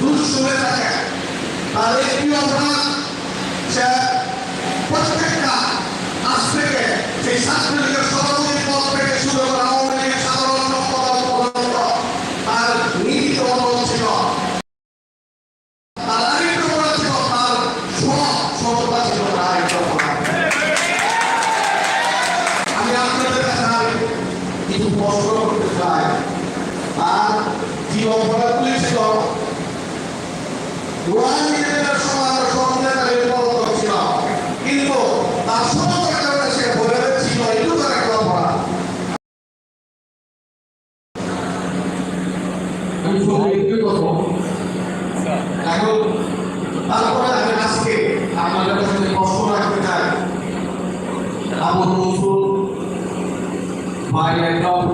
দুষ্ট হয়ে থাকে। আর একটি অপরাধ প্রত্যেকটা আজ থেকে সেই ছাত্রলীগের সব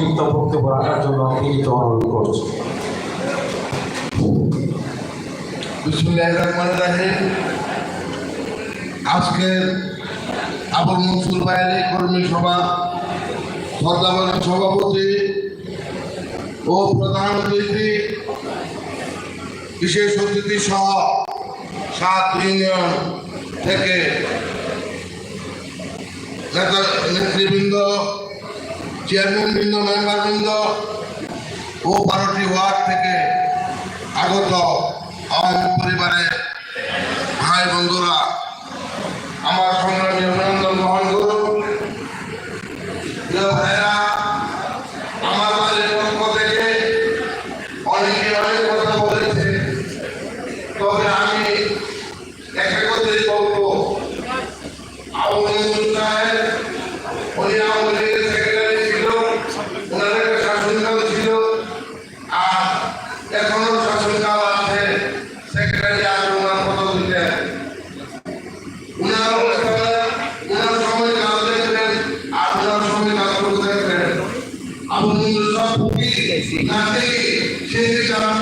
সংক্ষিপ্ত বক্তব্য রাখার জন্য বিনীত অনুরোধ করছি। আজকে আবুল মনসুর বাইরে কর্মী সভা সর্দাবাদের সভাপতি ও প্রধান অতিথি, বিশেষ অতিথি সহ সাত ইউনিয়ন থেকে নেতৃবৃন্দ চেয়ারম্যান বৃন্দ মেম্বার বৃন্দ ও বারোটি ওয়ার্ড থেকে আগত আমার পরিবারের ভাই বন্ধুরা আমার সংগ্রামী ভূমি না থেকে সে যারা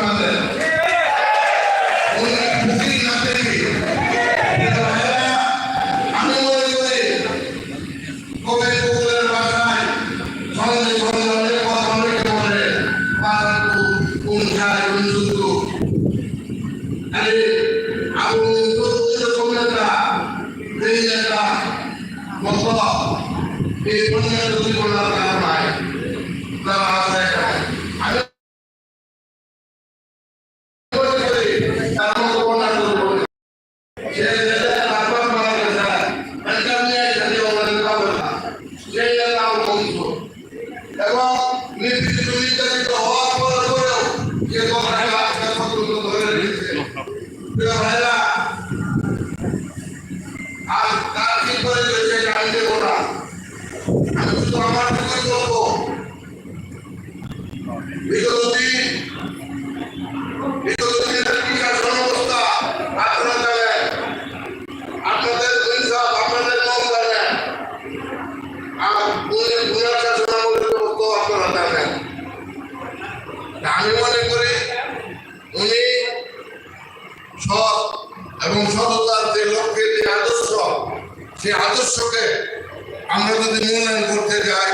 আমরা যদি মূল্যায়ন করতে যাই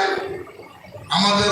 আমাদের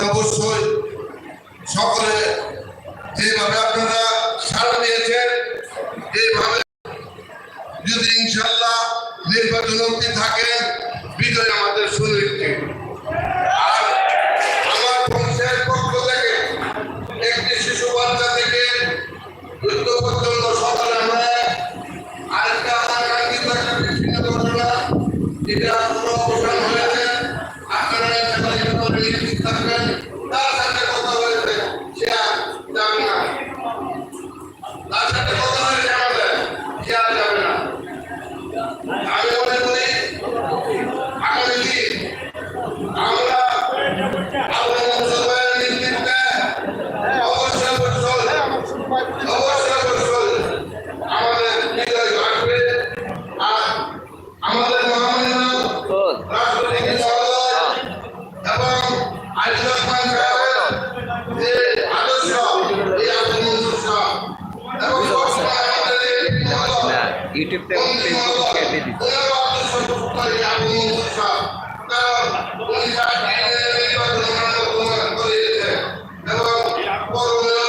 Por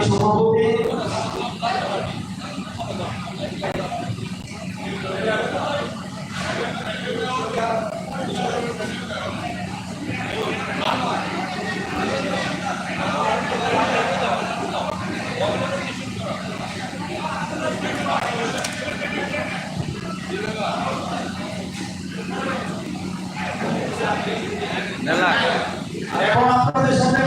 সংগ্রামী সভাপতি এখন আপনাদের সাথে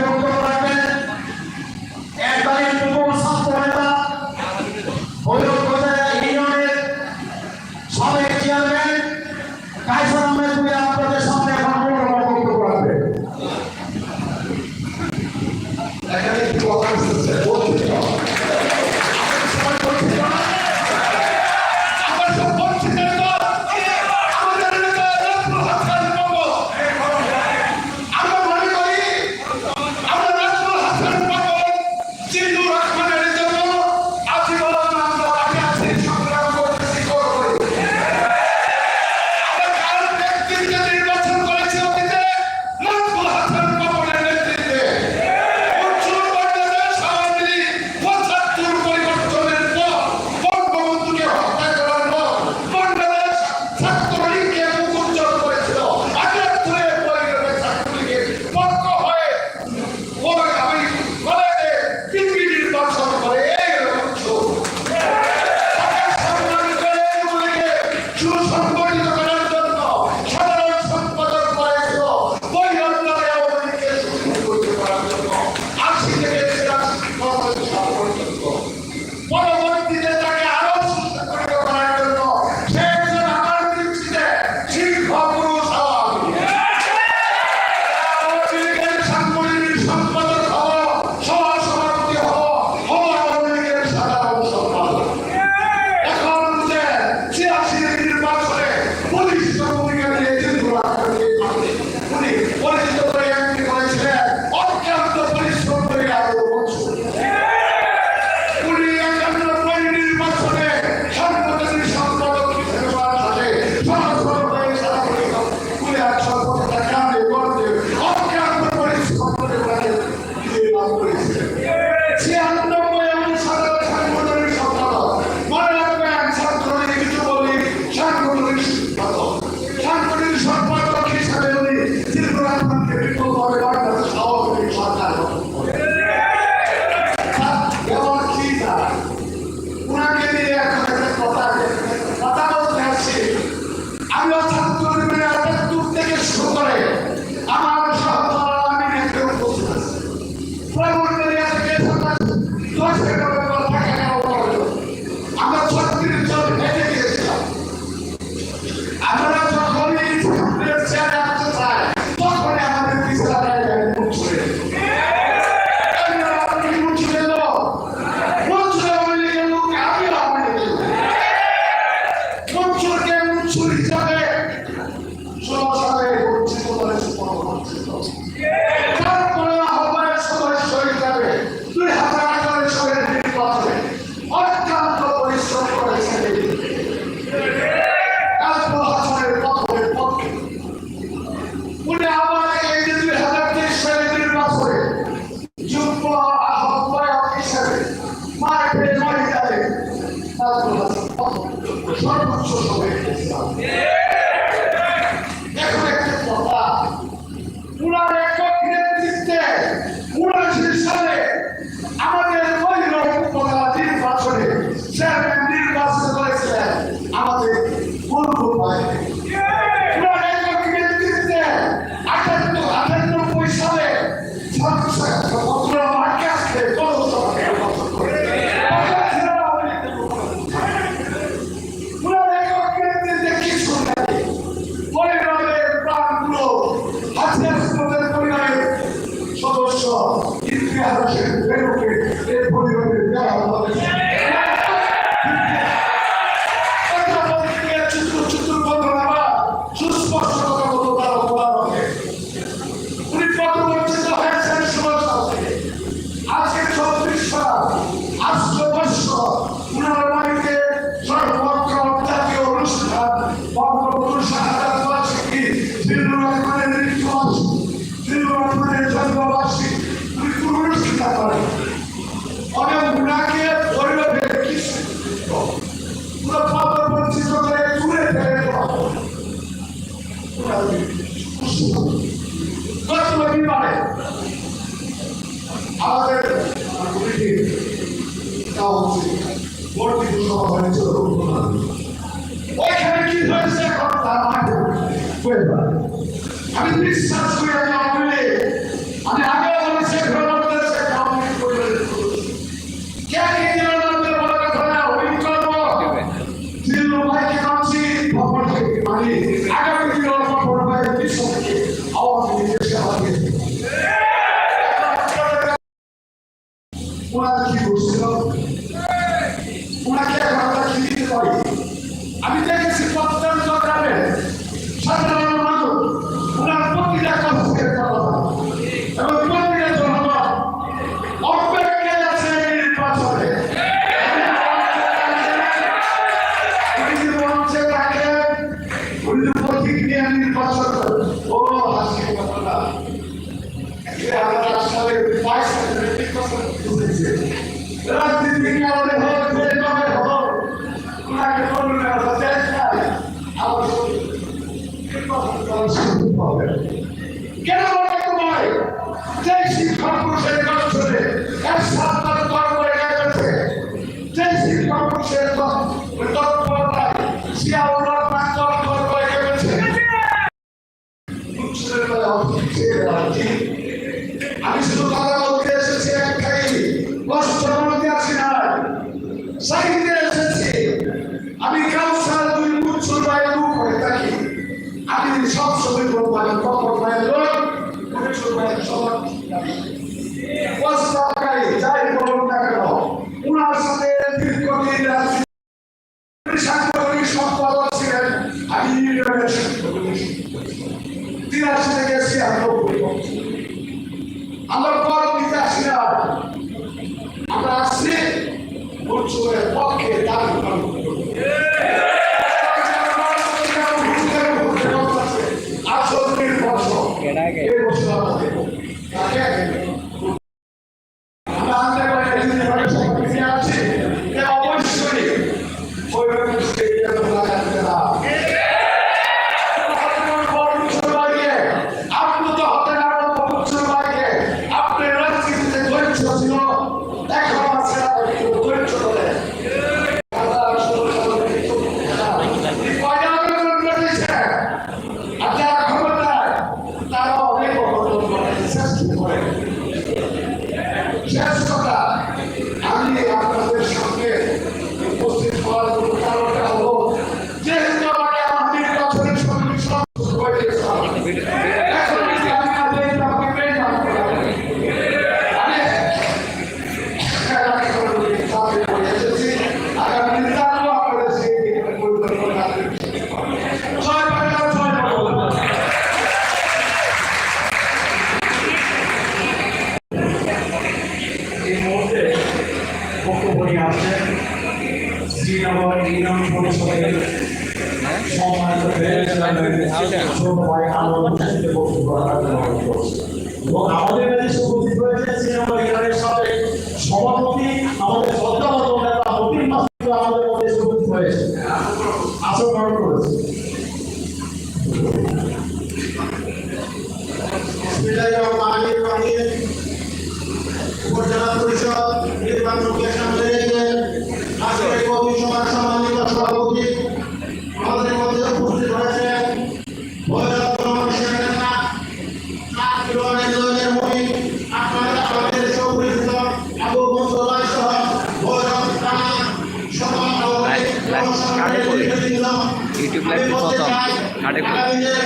嗯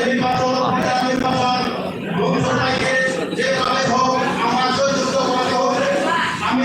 নির্বাচন। হবে আমি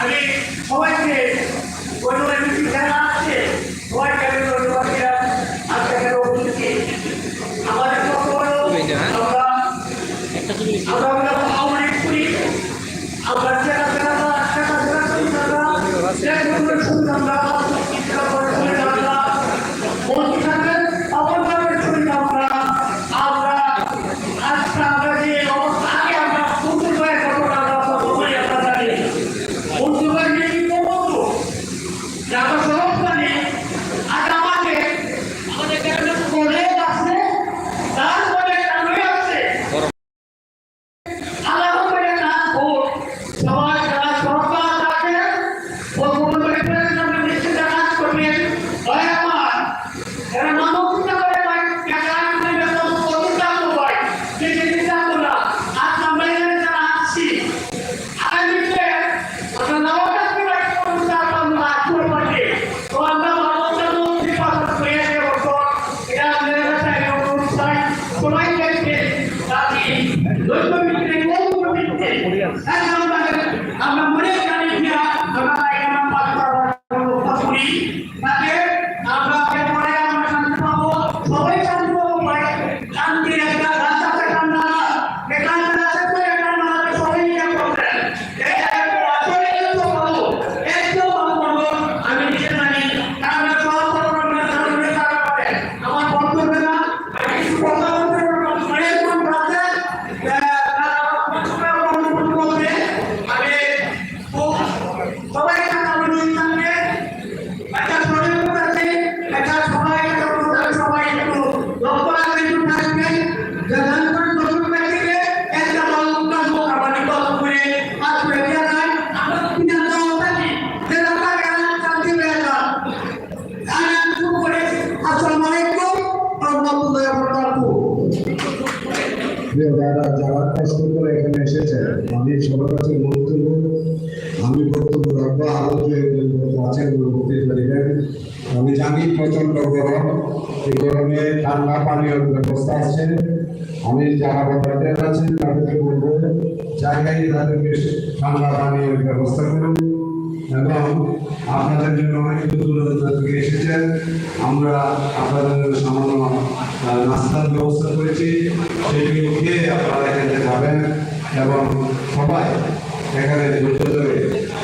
আমি সবাইকে ওই মিটিং খেলা আছে সবাইকে আমি ধন্যবাদ দিলাম আজকে এখানে উপস্থিত আমাদের কত বড় আমরা আমরা আমরা আওয়ামী লীগ করি আমরা টাকা টাকা টাকা টাকা করি আমরা এক করে শুনি আমরা ইচ্ছা করে শুনি আমরা মন্ত্রী থাকবেন অপরভাবে শুনি আমরা আমরা আজকে আমরা যে অবস্থা আগে আমরা সুন্দর করে ঘটনা আমরা বলি আমরা জানি মন্ত্রী কি বলব যারা সরকারি আজ আমাদের আমাদের কাছে কলেজ আছে তারপরে কামে আছে আলাদা করে না ভোট সবাই যারা সরকার থাকে ও কোনো রিপ্রেজেন্টেটিভ নিশ্চিত কাজ করবেন হয় আমার এরা মানবতা করে ভাই টাকা আনতে বেতন কত টাকা হয় যে জিনিসটা আমরা আজ আমরা এখানে যারা আছি আগামীতে আমরা নবটা করে করতে আমরা আগ্রহ পাচ্ছি প্রিয় দাদা যারা কষ্ট করে এখানে এসেছেন আমি সবার কাছে বক্তব্য আমি বক্তব্য রাখব আরও যে লোক আছেন বক্তব্য দিবেন আমি জানি প্রচণ্ড গরম এই ঠান্ডা পানীয় ব্যবস্থা আছে। আমি যারা ভলান্টিয়ার আছেন তাদেরকে বলব, জায়গায় তাদেরকে ঠান্ডা পানীয় ব্যবস্থা করুন। এবং আপনাদের জন্য অনেক দূর থেকে এসেছেন। আমরা আপনাদের জন্য সামান্য নাস্তার ব্যবস্থা করেছি। সেগুলো খেয়ে আপনারা এখানে যাবেন এবং সবাই এখানে ধৈর্য ধরে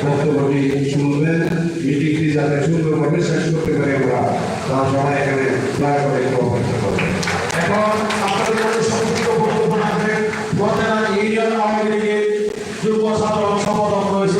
বক্তব্যটি শুনবেন মিটিংটি যাতে সুন্দরভাবে শেষ করতে পারি আমরা তারা সবাই এখানে দয়া করে এখন আপনাদের সমস্ত বক্তব্য রাখবেন। ইউনিয়ন আওয়ামী লীগের যুব সাধারণ সম্পাদক রয়েছে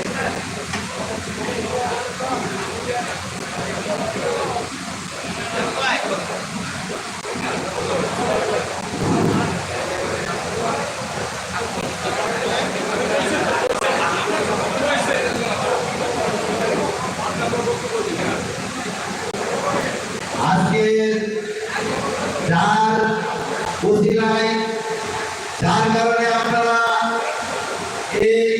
আজকে যার অধিকায় যার কারণে আপনারা এই